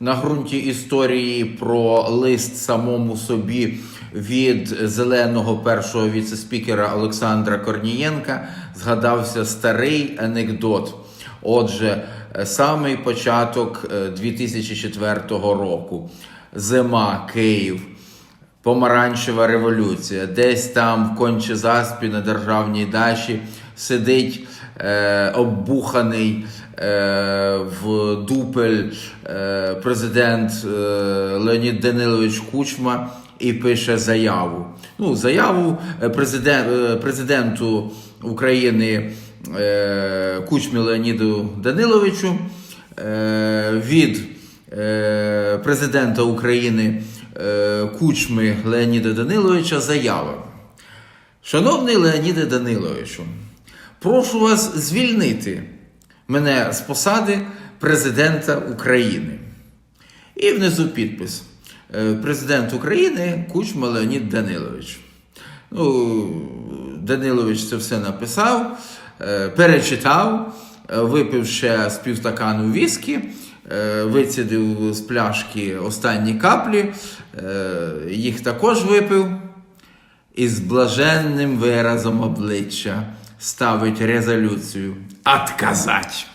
на ґрунті історії про лист самому собі від зеленого першого віцеспікера Олександра Корнієнка згадався старий анекдот. Отже, е, самий початок е, 2004 року. Зима, Київ. Помаранчева революція. Десь там в Кончезаспі на державній дачі сидить е, оббуханий е, в дупель е, президент е, Леонід Данилович Кучма і пише заяву. Ну, заяву е, президент, е, президенту України е, Кучмі Леоніду Даниловичу е, від е, президента України е, Кучми Леоніда Даниловича заява. Шановний Леоніде Даниловичу, прошу вас звільнити мене з посади президента України. І внизу підпис. Е, Президент України Кучма Леонід Данилович. Ну, Данилович це все написав, е, перечитав, е, випив ще з півстакану віскі, вицідив з пляшки останні каплі, їх також випив і з блаженним виразом обличчя ставить резолюцію «Отказать».